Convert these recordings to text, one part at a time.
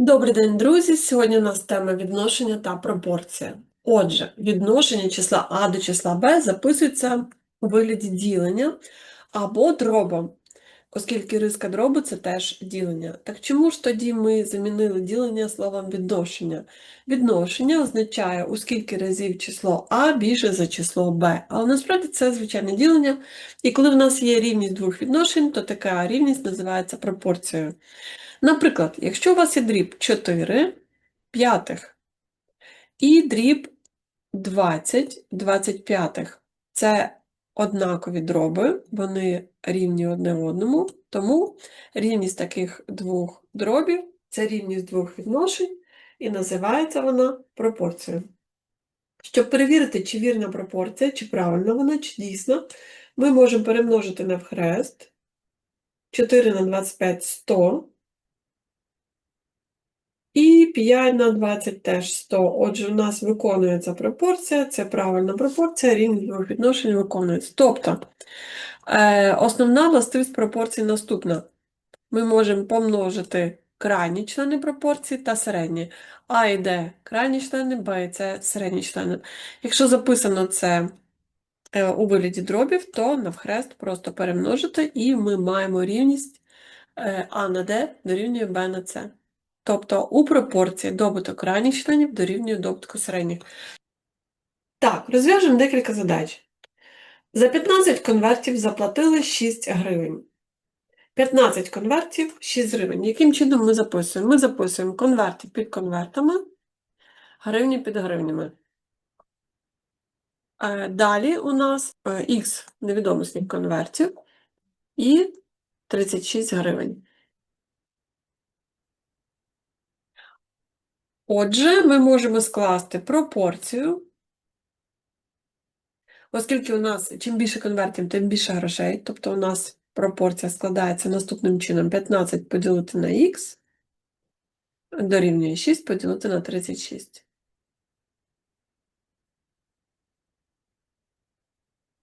Добрий день, друзі! Сьогодні у нас тема відношення та пропорція. Отже, відношення числа А до числа Б записується у вигляді ділення або дробом, оскільки риска дробу це теж ділення. Так чому ж тоді ми замінили ділення словом відношення? Відношення означає, у скільки разів число А більше за число Б. Але насправді це звичайне ділення, і коли в нас є рівність двох відношень, то така рівність називається пропорцією. Наприклад, якщо у вас є дріб 4 п'ятих і дріб 20 25, це однакові дроби, вони рівні одне одному, тому рівність таких двох дробів це рівність двох відношень, і називається вона пропорцією. Щоб перевірити, чи вірна пропорція, чи правильна вона, чи дійсна, ми можемо перемножити навхрест 4 на 25 – 100, і 5 на 20 теж 100. Отже, у нас виконується пропорція, це правильна пропорція, двох відношень виконується. Тобто, е, основна властивість пропорції наступна. Ми можемо помножити крайні члени пропорції та середні. А і Д – крайні члени, Б і С – середні члени. Якщо записано це е, у вигляді дробів, то навхрест просто перемножити, і ми маємо рівність е, А на Д дорівнює Б на С. Тобто у пропорції добуток крайніх членів дорівнює добутку середніх. Так, розв'яжемо декілька задач. За 15 конвертів заплатили 6 гривень. 15 конвертів 6 гривень. Яким чином ми записуємо? Ми записуємо конверти під конвертами, гривні під гривнями. Е, Далі у нас Х невідомий слід конвертів і 36 гривень. Отже, ми можемо скласти пропорцію, оскільки у нас чим більше конвертів, тим більше грошей. Тобто у нас пропорція складається наступним чином: 15 поділити на х дорівнює 6 поділити на 36.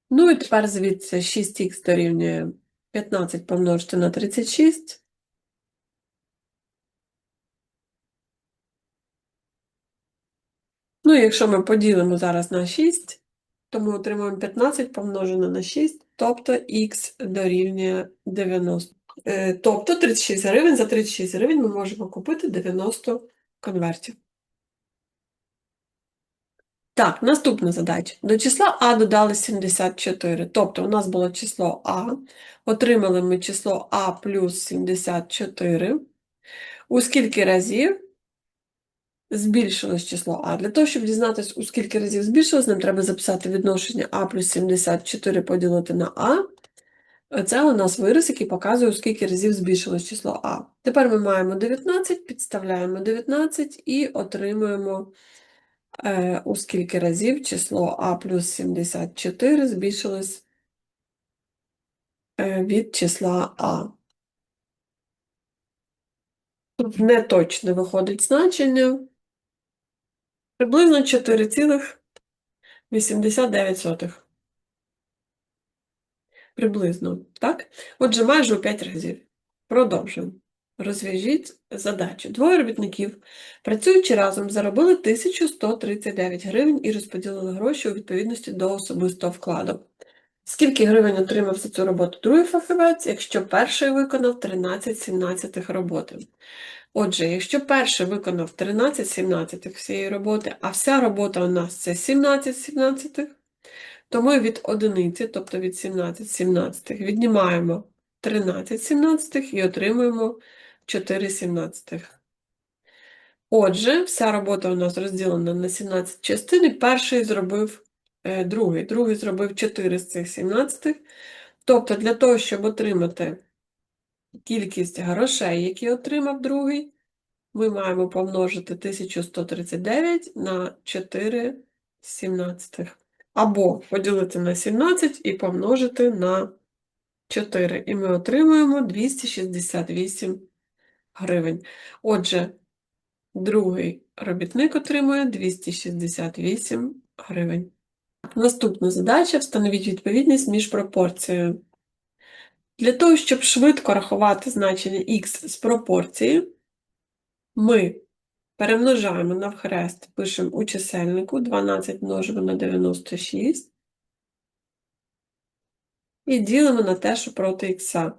Ну і тепер звідси 6х дорівнює 15 помножити на 36. Ну, якщо ми поділимо зараз на 6, то ми отримаємо 15 помножене на 6, тобто х дорівнює 90. Е, Тобто 36 гривень, за 36 гривень ми можемо купити 90 конвертів. Так, наступна задача. До числа А додали 74. Тобто у нас було число А, отримали ми число А плюс 74. У скільки разів збільшилось число А. Для того, щоб дізнатися, у скільки разів збільшилось, нам треба записати відношення А плюс 74 поділити на А. Це у нас вираз, який показує, у скільки разів збільшилось число А. Тепер ми маємо 19, підставляємо 19 і отримуємо, е, у скільки разів число А плюс 74 збільшилось е, від числа А. Тут неточне виходить значення. Приблизно 4,89. Приблизно, так? Отже, майже у 5 разів. Продовжуємо. Розв'яжіть задачу. Двоє робітників, працюючи разом, заробили 1139 гривень і розподілили гроші у відповідності до особистого вкладу. Скільки гривень отримав за цю роботу другий фахівець, якщо перший виконав 13 17 роботи? Отже, якщо перший виконав 13 17 всієї роботи, а вся робота у нас це 17 17, то ми від одиниці, тобто від 17 17, віднімаємо 13 17 і отримуємо 4 17. Отже, вся робота у нас розділена на 17 частин, і перший зробив е, другий, другий зробив 4 з цих 17. Тобто, для того, щоб отримати кількість грошей, які отримав другий, ми маємо помножити 1139 на 4 сімнадцятих. Або поділити на 17 і помножити на 4. І ми отримуємо 268 гривень. Отже, другий робітник отримує 268 гривень. Наступна задача – встановіть відповідність між пропорцією. Для того, щоб швидко рахувати значення х з пропорції, Ми перемножаємо навхрест, пишемо у чисельнику 12 множимо на 96 і ділимо на те, що проти х.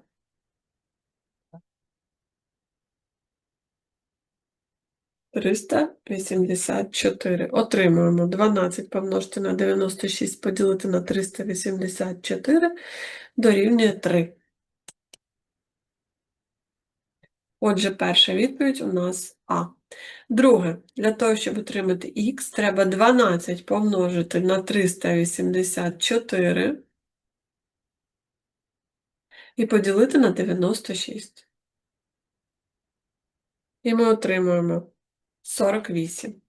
Триста вісімдесят чотири. Отримуємо 12 помножити на 96 поділити на 384 дорівнює 3. Отже, перша відповідь у нас А. Друге, для того, щоб отримати х, треба 12 помножити на 384 і поділити на 96. І ми отримуємо 48.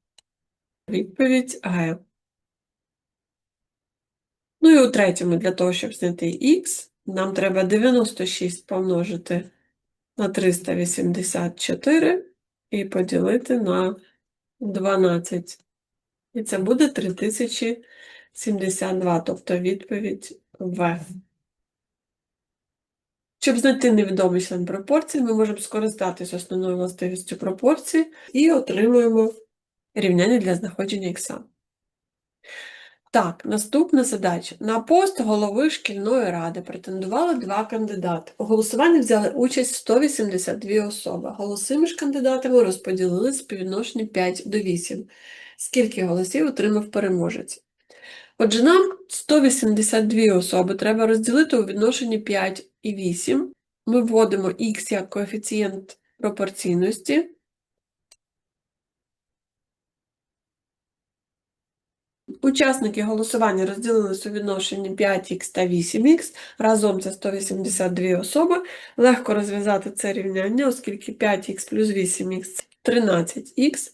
Відповідь Г. Ну і у третьому, для того, щоб знайти х, нам треба 96 помножити на 384 і поділити на 12. І це буде 3072, тобто відповідь В. Щоб знайти невідомий член пропорції, ми можемо скористатися основною властивістю пропорції і отримуємо рівняння для знаходження х. Так, наступна задача. На пост голови шкільної ради претендували два кандидати. У голосуванні взяли участь 182 особи. Голоси між кандидатами розподілили співвідношенні 5 до 8. Скільки голосів отримав переможець? Отже, нам 182 особи треба розділити у відношенні 5 і 8. Ми вводимо х як коефіцієнт пропорційності. Учасники голосування розділилися у відношенні 5х та 8х, разом це 182 особи. Легко розв'язати це рівняння, оскільки 5х плюс 8х це 13х.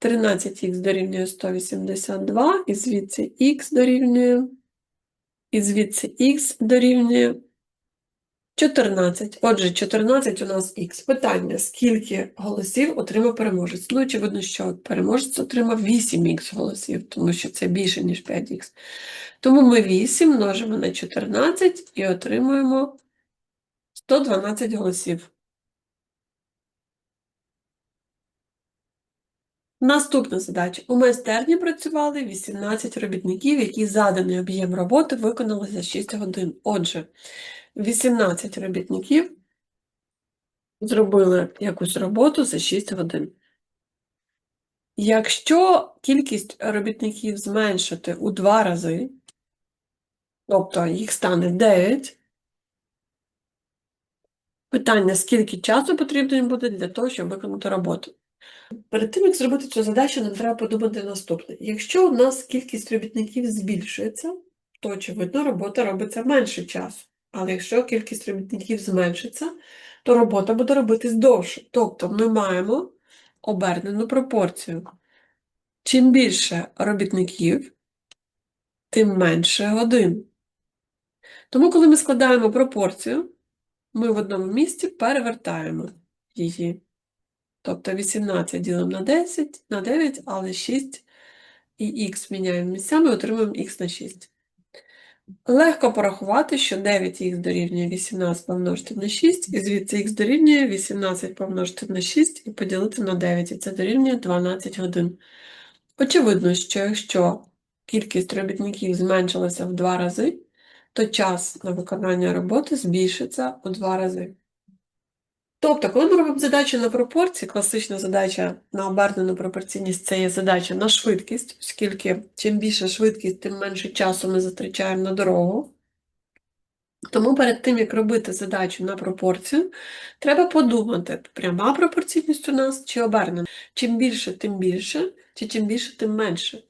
13х дорівнює 182, і звідси х дорівнює, і звідси х дорівнює 14. Отже, 14 у нас х. Питання, скільки голосів отримав переможець? Ну, очевидно, що переможець отримав 8х голосів, тому що це більше, ніж 5х. Тому ми 8 множимо на 14 і отримуємо 112 голосів. Наступна задача. У майстерні працювали 18 робітників, які заданий об'єм роботи виконали за 6 годин. Отже, 18 робітників зробили якусь роботу за 6 годин. Якщо кількість робітників зменшити у 2 рази, тобто їх стане 9, питання, скільки часу потрібно буде для того, щоб виконати роботу. Перед тим, як зробити цю задачу, нам треба подумати наступне. Якщо у нас кількість робітників збільшується, то, очевидно, робота робиться менше часу. Але якщо кількість робітників зменшиться, то робота буде робитись довше. Тобто ми маємо обернену пропорцію. Чим більше робітників, тим менше годин. Тому, коли ми складаємо пропорцію, ми в одному місці перевертаємо її. Тобто 18 ділимо на 10, на 9, але 6 і х міняємо місцями, отримуємо х на 6. Легко порахувати, що 9х дорівнює 18 помножити на 6, і звідси х дорівнює 18 помножити на 6 і поділити на 9, і це дорівнює 12 годин. Очевидно, що якщо кількість робітників зменшилася в 2 рази, то час на виконання роботи збільшиться у 2 рази. Тобто, коли ми робимо задачу на пропорції, класична задача на обернену пропорційність це є задача на швидкість, оскільки чим більша швидкість, тим менше часу ми затрачаємо на дорогу. Тому перед тим, як робити задачу на пропорцію, треба подумати, пряма пропорційність у нас чи обернена. Чим більше, тим більше, чи чим більше, тим менше.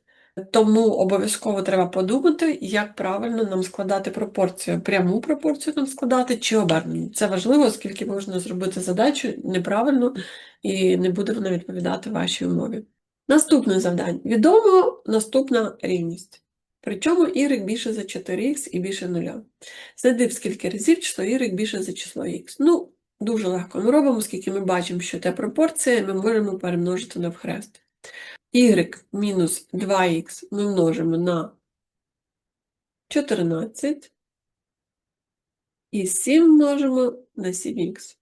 Тому обов'язково треба подумати, як правильно нам складати пропорцію. Пряму пропорцію нам складати чи обернену. Це важливо, оскільки можна зробити задачу неправильно і не буде вона відповідати вашій умові. Наступне завдання. Відомо наступна рівність. Причому y більше за 4х і більше 0. Знайди скільки разів число y більше за число х. Ну, дуже легко ми робимо, оскільки ми бачимо, що те пропорція, ми можемо перемножити навхрест y мінус 2х ми множимо на 14 і 7 множимо на 7х.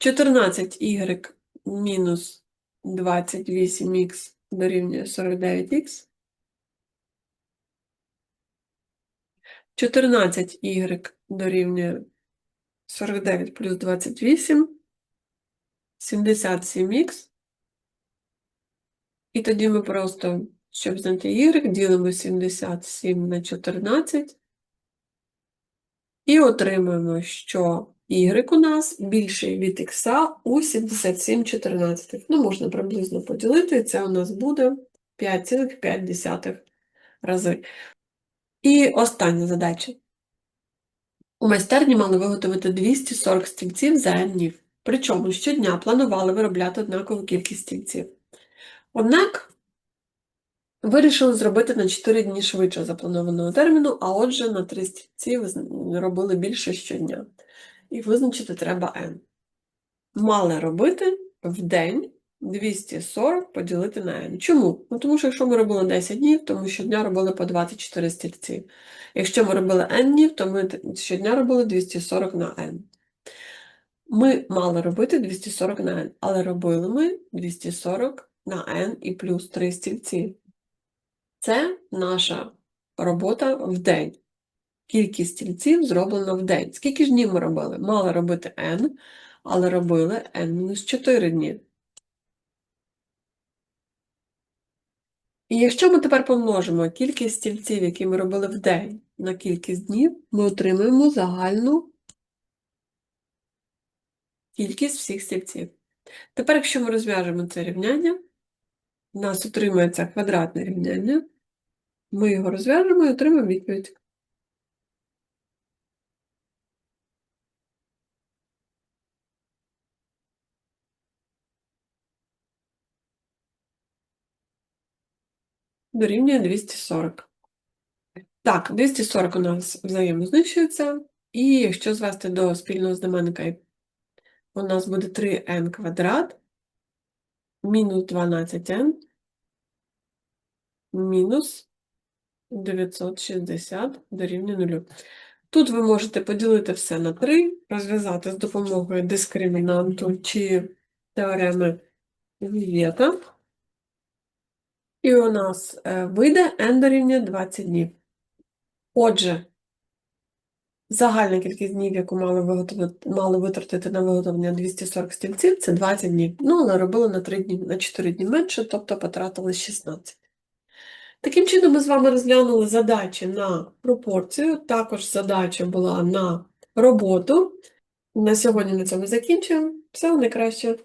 14y мінус 28х дорівнює 49х. 14y дорівнює 49 плюс 28, 77х. І тоді ми просто, щоб знайти y, ділимо 77 на 14 і отримуємо, що y у нас більший від x у 77 14. Ну, можна приблизно поділити, це у нас буде 5,5 рази. І остання задача. У майстерні мали виготовити 240 стільців за N днів. Причому щодня планували виробляти однакову кількість стільців. Однак вирішили зробити на 4 дні швидше запланованого терміну, а отже, на 3 стільці робили більше щодня. І визначити треба N. Мали робити в день 240 поділити на N. Чому? Ну, тому що якщо ми робили 10 днів, то ми щодня робили по 24 стільці. Якщо ми робили N днів, то ми щодня робили 240 на N. Ми мали робити 240 на N, але робили ми 240 на N і плюс 3 стільці. Це наша робота в день. Кількість стільців зроблена в день. Скільки ж днів ми робили? Мали робити N, але робили N-4 дні. І якщо ми тепер помножимо кількість стільців, які ми робили в день, на кількість днів, ми отримаємо загальну кількість всіх стільців. Тепер, якщо ми розв'яжемо це рівняння, у нас отримається квадратне рівняння, ми його розв'яжемо і отримаємо відповідь. Дорівнює 240. Так, 240 у нас взаємознищується, і якщо звести до спільного знаменника, у нас буде 3n квадрат мінус 12n мінус 960 дорівнює 0. Тут ви можете поділити все на 3, розв'язати з допомогою дискримінанту чи теореми Вієта. І у нас е, вийде n дорівнює 20 днів. Отже, загальна кількість днів, яку мали, виготовити, мали витратити на виготовлення 240 стільців, це 20 днів. Ну, але робили на 3 дні, на 4 дні менше, тобто потратили 16. Таким чином, ми з вами розглянули задачі на пропорцію, також задача була на роботу. На сьогодні на цьому закінчуємо. Всього найкраще.